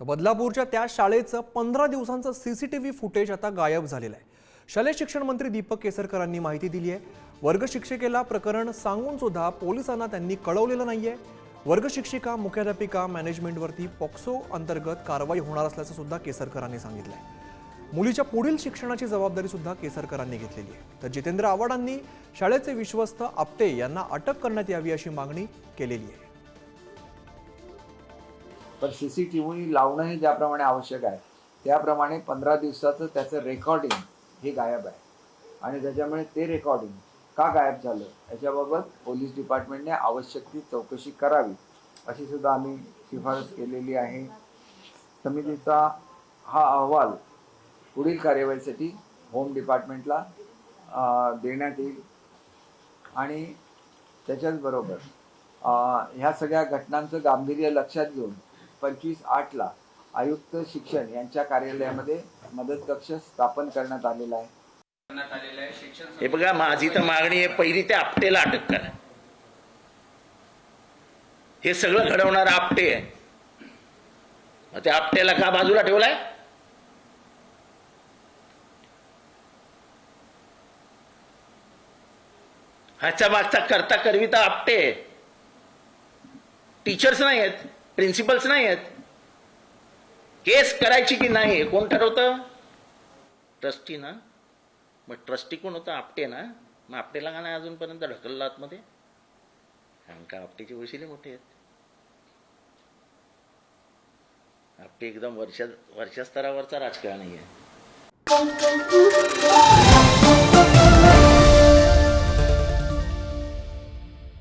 तर बदलापूरच्या त्या शाळेचं पंधरा दिवसांचं C C T V footage आता गायब झालेलं आहे. शालेय शिक्षण मंत्री दीपक केसरकरांनी माहिती दिली आहे. वर्ग शिक्षिकेला प्रकरण सांगून सुद्धा पोलिसांना त्यांनी कळवलेलं नाहीये. वर्ग शिक्षिका मुख्याध्यापिका मॅनेजमेंटवरती पॉक्सो अंतर्गत कारवाई होणार असल्याचं सुद्धा केसरकरांनी आहे मुलीच्या पुढील शिक्षणाची जबाबदारी सुद्धा केसरकरांनी घेतलेली आहे. तर जितेंद्र आव्हाडांनी शाळेचे विश्वस्त आपटे यांना अटक करण्यात यावी अशी मागणी केलेली आहे. पण सी सी टी व्ही लावणंही ज्याप्रमाणे आवश्यक आहे त्याप्रमाणे पंधरा दिवसाचं त्याचं रेकॉर्डिंग हे गायब आहे. आणि त्याच्यामुळे ते रेकॉर्डिंग का गायब झालं याच्याबाबत पोलीस डिपार्टमेंटने आवश्यक ती चौकशी करावी अशी सुद्धा आम्ही शिफारस केलेली आहे. समितीचा हा अहवाल पुढील कार्यवाहीसाठी होम डिपार्टमेंटला देण्यात येईल. आणि त्याच्याचबरोबर ह्या सगळ्या घटनांचं गांभीर्य लक्षात घेऊन पंचवीस आठला आयुक्त शिक्षण यांच्या कार्यालयामध्ये मदत कक्ष स्थापन करण्यात आलेला आहे. हे बघा माझी तर मागणी आहे पहिली त्या आपटेला अटक करा. हे सगळं घडवणार आपटे आहे. मग त्या आपट्याला का बाजूला ठेवलाय? ह्याच्या मागचा करता करविता आपटे आहे. टीचर्स नाही आहेत. प्रिन्सिपल्स नाही आहेत. केस करायची की नाही कोण ठरवतं? ट्रस्टी ना? मग ट्रस्टी कोण होतं? आपटे ना? मग आपटेला का नाही अजूनपर्यंत ढकललं आतमध्ये? कारण का आपटेचे वशिले मोठे आहेत. आपटे एकदम वर्षा वर्षा स्तरावरचा राजकारणी आहे.